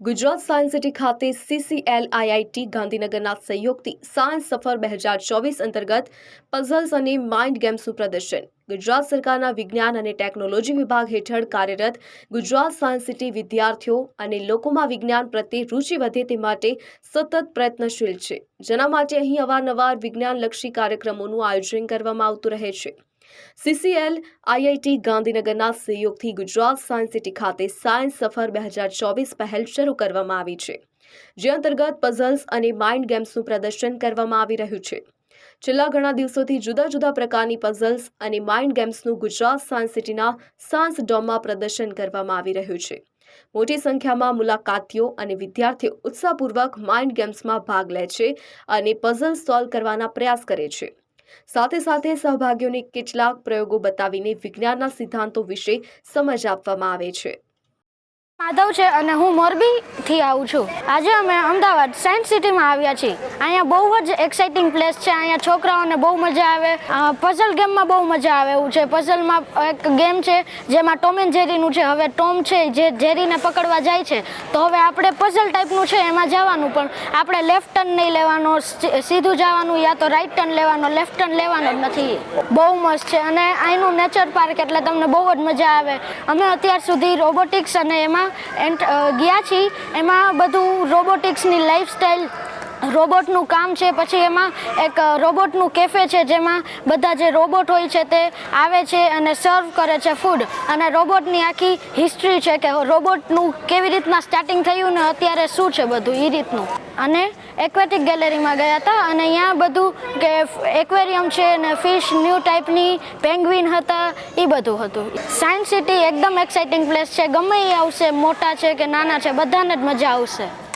Gujarat science city ખાતે CCL IIT ગાંધીનગરના સહયોગથી સાયન્સ સફર બે હજાર ચોવીસ અંતર્ગત પઝલ્સ અને માઇન્ડ ગેમ્સનું પ્રદર્શન. ગુજરાત સરકારના વિજ્ઞાન અને ટેકનોલોજી વિભાગ હેઠળ કાર્યરત ગુજરાત સાયન્સ સિટી વિદ્યાર્થીઓ અને લોકોમાં વિજ્ઞાન પ્રત્યે રુચિ વધે તે માટે સતત પ્રયત્નશીલ છે. જેના માટે અહીં અવારનવાર વિજ્ઞાનલક્ષી કાર્યક્રમોનું આયોજન કરવામાં આવતું રહે છે. સીસીએલ, આઈઆઈટી, ગાંધીનગરના સહયોગથી ગુજરાત સાયન્સ સિટી ખાતે સાયન્સ સફર બે હજાર ચોવીસ પહેલ શરૂ કરવામાં આવી છે, જે અંતર્ગત પઝલ્સ અને માઇન્ડ ગેમ્સનું પ્રદર્શન કરવામાં આવી રહ્યું છે. છેલ્લા ઘણા દિવસોથી જુદા જુદા પ્રકારની પઝલ્સ અને માઇન્ડ ગેમ્સનું ગુજરાત સાયન્સ સિટીના સાયન્સ ડોમમાં પ્રદર્શન કરવામાં આવી રહ્યું છે. મોટી સંખ્યામાં મુલાકાતીઓ અને વિદ્યાર્થીઓ ઉત્સાહપૂર્વક માઇન્ડ ગેમ્સમાં ભાગ લે છે અને પઝલ સોલ્વ કરવાના પ્રયાસ કરે છે. સાથે સાથે સહભાગીઓને કેટલાક પ્રયોગો બતાવીને વિજ્ઞાનના સિદ્ધાંતો વિશે સમજ આપવામાં આવે છે. માધવ છે અને હું મોરબીથી આવું છું. આજે અમે અમદાવાદ સાયન્સ સિટીમાં આવ્યા છીએ. અહીંયા બહુ જ એક્સાઇટિંગ પ્લેસ છે. અહીંયા છોકરાઓને બહુ મજા આવે. પઝલ ગેમમાં બહુ મજા આવે એવું છે. પઝલમાં એક ગેમ છે, જેમાં ટોમ એન્ડ જેરીનું છે. હવે ટોમ છે, જે જેરીને પકડવા જાય છે, તો હવે આપણે પઝલ ટાઈપનું છે, એમાં જવાનું. પણ આપણે લેફ્ટ ટર્ન નહીં લેવાનો સીધું જવાનું યા તો રાઈટ ટર્ન લેવાનો લેફ્ટ ટર્ન લેવાનો જ નથી. બહુ મસ્ત છે. અને અહીંનું નેચર પાર્ક એટલે તમને બહુ જ મજા આવે. અમે અત્યાર સુધી રોબોટિક્સ અને એમાં એન્ટ ગયા છીએ. એમાં બધું રોબોટિક્સની લાઈફસ્ટાઈલ રોબોટનું કામ છે. પછી એમાં એક રોબોટનું કેફે છે જેમાં બધા જે રોબોટ હોય છે તે આવે છે અને સર્વ કરે છે ફૂડ. અને રોબોટની આખી હિસ્ટ્રી છે કે રોબોટનું કેવી રીતના સ્ટાર્ટિંગ થયું ને અત્યારે શું છે બધું એ રીતનું. અને એક્વેટિક ગેલેરીમાં ગયા હતા અને અહીંયા બધું કે એક્વેરિયમ છે ને ફિશ, ન્યૂ ટાઈપની, પેંગ્વિન હતા એ બધું હતું. સાયન્સ સિટી એકદમ એક્સાઇટિંગ પ્લેસ છે. ગમે એ આવશે, મોટા છે કે નાના છે, બધાને જ મજા આવશે.